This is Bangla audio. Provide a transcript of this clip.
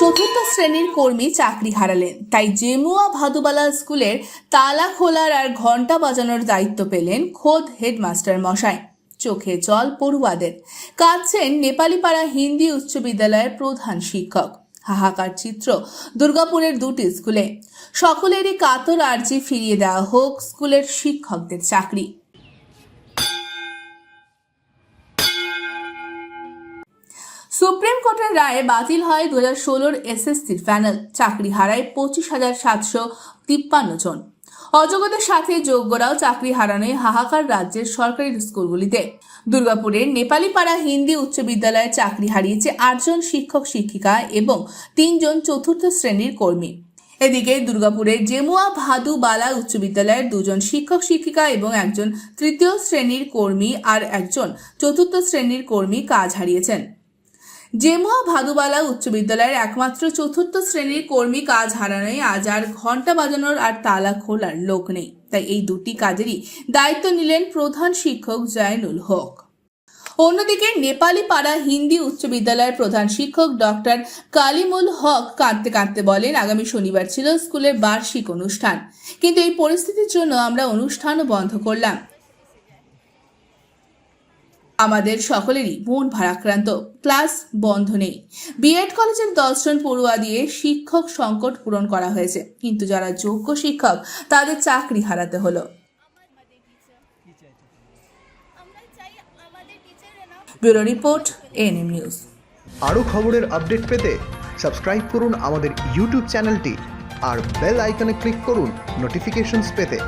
চতুর্থ শ্রেণির কর্মী চাকরি হারালেন। তাই জেমুয়া ভাদুবালা স্কুলের তালা খোলার আর ঘণ্টা বাজানোর দায়িত্ব পেলেন খোদ হেডমাস্টার মশাই। চোখে জল পড়ুয়াদের। কাঁদছেন নেপালিপাড়া হিন্দি উচ্চ বিদ্যালয়ের প্রধান শিক্ষক। হাহাকার চিত্র দুর্গাপুরের দুটি স্কুলে। সকলেরই কাতর আর্জি ফিরিয়ে দেওয়া হোক স্কুলের শিক্ষকদের চাকরি। সুপ্রিম কোর্টের রায়ে বাতিল হয় দু হাজার ষোলোর এসএসসির প্যানেল চাকরি হারায় পঁচিশ হাজার সাতশো তিপ্পান্ন জন। অযোগ্যদের সাথে যোগ্যরাও চাকরি হারানোয় হাহাকার রাজ্যের সরকারি স্কুলগুলিতে। দুর্গাপুরের নেপালিপাড়া হিন্দি উচ্চ বিদ্যালয়ে চাকরি হারিয়েছে আটজন শিক্ষক, শিক্ষিকা এবং তিনজন চতুর্থ শ্রেণির কর্মী। এদিকে দুর্গাপুরের জেমুয়া ভাদু বালা উচ্চ বিদ্যালয়ের দুজন শিক্ষক, শিক্ষিকা এবং একজন তৃতীয় শ্রেণির কর্মী আর একজন চতুর্থ শ্রেণির কর্মী কাজ হারিয়েছেন। জেমুয়া ভাদুবালা উচ্চ বিদ্যালয়ের একমাত্র চতুর্থ শ্রেণির কর্মী কাজ হারানোয় আজ আর ঘণ্টা বাজানোর আর তালা খোলার লোক নেই। তাই এই দুটি কাজেরই দায়িত্ব নিলেন প্রধান শিক্ষক জয়নুল হক। অন্যদিকে নেপালি পাড়া হিন্দি উচ্চ বিদ্যালয়ের প্রধান শিক্ষক ডক্টর কালিমুল হক কাঁদতে কাঁদতে বলেন, আগামী শনিবার ছিল স্কুলের বার্ষিক অনুষ্ঠান। কিন্তু এই পরিস্থিতির জন্য আমরা অনুষ্ঠানও বন্ধ করলাম। আমাদের সকলেরই মন ভারাক্রান্ত, ক্লাস বন্ধ নেই। বিএড কলেজের দশজন পড়ুয়া দিয়ে শিক্ষক সংকট পূরণ করা হয়েছে। কিন্তু যারা যোগ্য শিক্ষক, তাদের চাকরি হারাতে হলো। Bureau report ANM news. আরও খবরের আপডেট পেতে সাবস্ক্রাইব করুন আমাদের ইউটিউব চ্যানেলটি আর বেল আইকনে ক্লিক করুন নোটিফিকেশনস পেতে।